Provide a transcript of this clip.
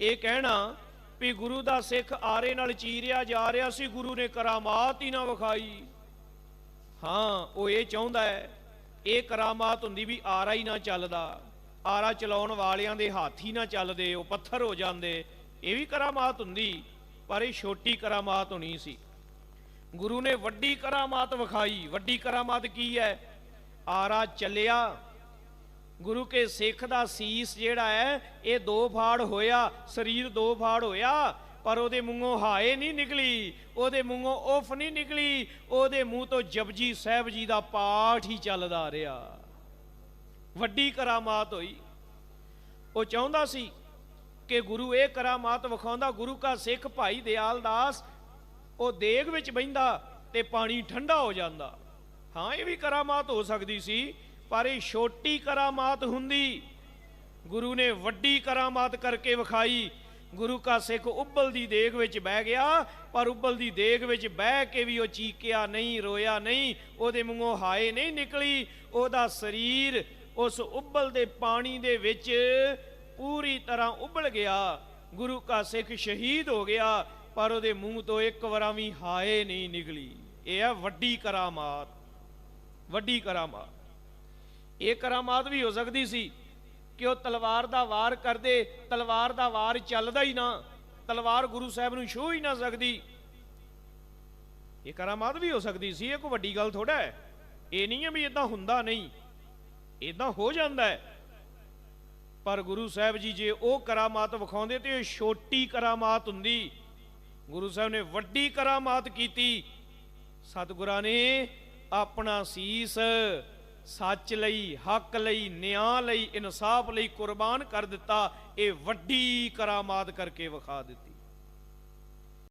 ਇਹ ਕਹਿਣਾ ਵੀ ਗੁਰੂ ਦਾ ਸਿੱਖ ਆਰੇ ਨਾਲ ਚੀਰਿਆ ਜਾ ਰਿਹਾ ਸੀ, ਗੁਰੂ ਨੇ ਕਰਾਮਾਤ ਹੀ ਨਾ ਵਿਖਾਈ। ਹਾਂ, ਉਹ ਇਹ ਚਾਹੁੰਦਾ ਹੈ, ਇਹ ਕਰਾਮਾਤ ਹੁੰਦੀ ਵੀ ਆਰਾ ਹੀ ਨਾ ਚੱਲਦਾ। ਆਰਾ ਚਲਾਉਣ ਵਾਲਿਆਂ ਦੇ ਹੱਥ ਹੀ ਨਾ ਚੱਲਦੇ, ਉਹ ਪੱਥਰ ਹੋ ਜਾਂਦੇ। ਇਹ ਵੀ ਕਰਾਮਾਤ ਹੁੰਦੀ, ਪਰ ਇਹ ਛੋਟੀ ਕਰਾਮਾਤ ਹੋਣੀ ਸੀ। ਗੁਰੂ ਨੇ ਵੱਡੀ ਕਰਾਮਾਤ ਵਿਖਾਈ। ਵੱਡੀ ਕਰਾਮਾਤ ਕੀ ਹੈ? ਆਰਾ ਚੱਲਿਆ ਗੁਰੂ ਕੇ ਸਿੱਖ ਦਾ ਸੀਸ ਜਿਹੜਾ ਹੈ, ਇਹ ਦੋ ਫਾੜ ਹੋਇਆ, ਸਰੀਰ ਦੋ ਫਾੜ ਹੋਇਆ, ਪਰ ਉਹਦੇ ਮੂੰਹੋਂ ਹਾਏ ਨਹੀਂ ਨਿਕਲੀ, ਉਹਦੇ ਮੂੰਹੋਂ ਉਫ ਨਹੀਂ ਨਿਕਲੀ, ਉਹਦੇ ਮੂੰਹ ਤੋਂ ਜਪਜੀ ਸਾਹਿਬ ਜੀ ਦਾ ਪਾਠ ਹੀ ਚੱਲਦਾ ਰਿਹਾ। ਵੱਡੀ ਕਰਾਮਾਤ ਹੋਈ। ਉਹ ਚਾਹੁੰਦਾ ਸੀ ਕਿ ਗੁਰੂ ਇਹ ਕਰਾਮਾਤ ਵਿਖਾਉਂਦਾ, ਗੁਰੂ ਕਾ ਸਿੱਖ ਭਾਈ ਦਿਆਲ ਦਾਸ, ਉਹ ਦੇਗ ਵਿੱਚ ਬਹਿੰਦਾ ਤੇ ਪਾਣੀ ਠੰਡਾ ਹੋ ਜਾਂਦਾ। ਹਾਂ, ਇਹ ਵੀ ਕਰਾਮਾਤ ਹੋ ਸਕਦੀ ਸੀ ਪਰ ਇਹ ਛੋਟੀ ਕਰਾਮਾਤ ਹੁੰਦੀ। ਗੁਰੂ ਨੇ ਵੱਡੀ ਕਰਾਮਾਤ ਕਰਕੇ ਵਿਖਾਈ। ਗੁਰੂ ਕਾ ਸਿੱਖ ਉੱਬਲ ਦੀ ਦੇਗ ਵਿੱਚ ਬਹਿ ਗਿਆ, ਪਰ ਉੱਬਲ ਦੀ ਦੇਗ ਵਿੱਚ ਬਹਿ ਕੇ ਵੀ ਉਹ ਚੀਕਿਆ ਨਹੀਂ, ਰੋਇਆ ਨਹੀਂ, ਉਹਦੇ ਮੂੰਹੋਂ ਹਾਏ ਨਹੀਂ ਨਿਕਲੀ। ਉਹਦਾ ਸਰੀਰ ਉਸ ਉੱਬਲ ਦੇ ਪਾਣੀ ਦੇ ਵਿੱਚ ਪੂਰੀ ਤਰ੍ਹਾਂ ਉੱਬਲ ਗਿਆ। ਗੁਰੂ ਕਾ ਸਿੱਖ ਸ਼ਹੀਦ ਹੋ ਗਿਆ, ਪਰ ਉਹਦੇ ਮੂੰਹ ਤੋਂ ਇੱਕ ਵਾਰਾਂ ਵੀ ਹਾਏ ਨਹੀਂ ਨਿਕਲੀ। ਇਹ ਹੈ ਵੱਡੀ ਕਰਾਮਾਤ। ਵੱਡੀ ਕਰਾਮਾਤ। ਇਹ ਕਰਾਮਾਤ ਵੀ ਹੋ ਸਕਦੀ ਸੀ ਕਿ ਉਹ ਤਲਵਾਰ ਦਾ ਵਾਰ ਕਰਦੇ, ਤਲਵਾਰ ਦਾ ਵਾਰ ਚੱਲਦਾ ਹੀ ਨਾ, ਤਲਵਾਰ ਗੁਰੂ ਸਾਹਿਬ ਨੂੰ ਛੂਹ ਹੀ ਨਾ ਸਕਦੀ। ਇਹ ਕਰਾਮਾਤ ਵੀ ਹੋ ਸਕਦੀ ਸੀ, ਇਹ ਕੋਈ ਵੱਡੀ ਗੱਲ ਥੋੜਾ ਹੈ। ਇਹ ਨਹੀਂ ਹੈ ਵੀ ਇਦਾਂ ਹੁੰਦਾ ਨਹੀਂ ਇਦਾਂ ਹੋ ਜਾਂਦਾ ਹੈ। ਪਰ ਗੁਰੂ ਸਾਹਿਬ ਜੀ ਜੇ ਉਹ ਕਰਾਮਾਤ ਵਿਖਾਉਂਦੇ ਤੇ ਇਹ ਛੋਟੀ ਕਰਾਮਾਤ ਹੁੰਦੀ, ਗੁਰੂ ਸਾਹਿਬ ਨੇ ਵੱਡੀ ਕਰਾਮਾਤ ਕੀਤੀ। ਸਤਿਗੁਰਾਂ ਨੇ ਆਪਣਾ ਸੀਸ ਸੱਚ ਲਈ, ਹੱਕ ਲਈ, ਨਿਆਂ ਲਈ, ਇਨਸਾਫ ਲਈ ਕੁਰਬਾਨ ਕਰ ਦਿੱਤਾ, ਇਹ ਵੱਡੀ ਕਰਾਮਾਤ ਕਰਕੇ ਵਿਖਾ ਦਿੱਤੀ।